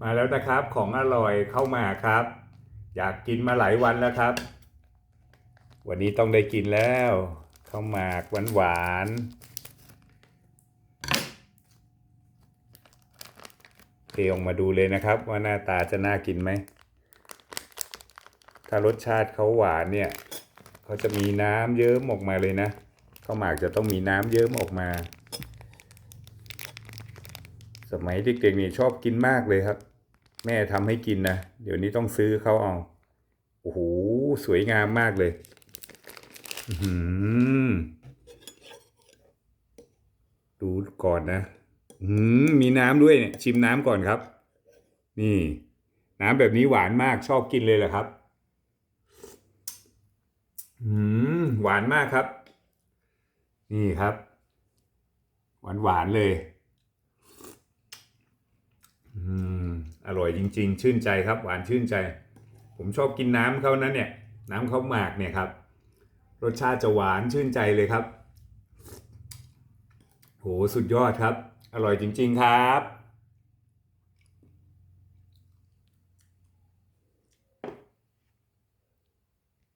มาแล้วนะครับของอร่อยเข้ามาครับ อยากกินมาหลายวันแล้วครับ วันนี้ต้องได้กินแล้วข้าวหมากหวานหวานๆเทออกมาดูเลยนะครับ ว่าหน้าตาจะน่ากินไหม ถ้ารสชาติเขาหวานเนี่ยเขาจะมีน้ำเยิ้มออกมาเลยนะข้าวหมากจะต้องมีน้ำเยิ้มออกมา สมัยเด็กๆนี่ชอบกินมากเลยครับ แม่ทำให้กินนะ เดี๋ยวนี้ต้องซื้อเขาเอาโอ้โหสวยงามมากเลยดูก่อนนะมมีน้ำด้วยเนี่ย ชิมน้ำก่อนครับ นี่ น้ำแบบนี้หวานมากชอบกินเลยแหละครับอืมหวานมากครับ นี่ครับ หวานหวานๆเลย อืม อร่อยจริง ๆ ชื่นใจครับ หวานชื่นใจ ผมชอบกินน้ำเขานั่นเนี่ย น้ำเขาหมากเนี่ยครับ รสชาติจะหวานชื่นใจเลยครับ โหสุดยอดครับ อร่อยจริง ๆ ครับ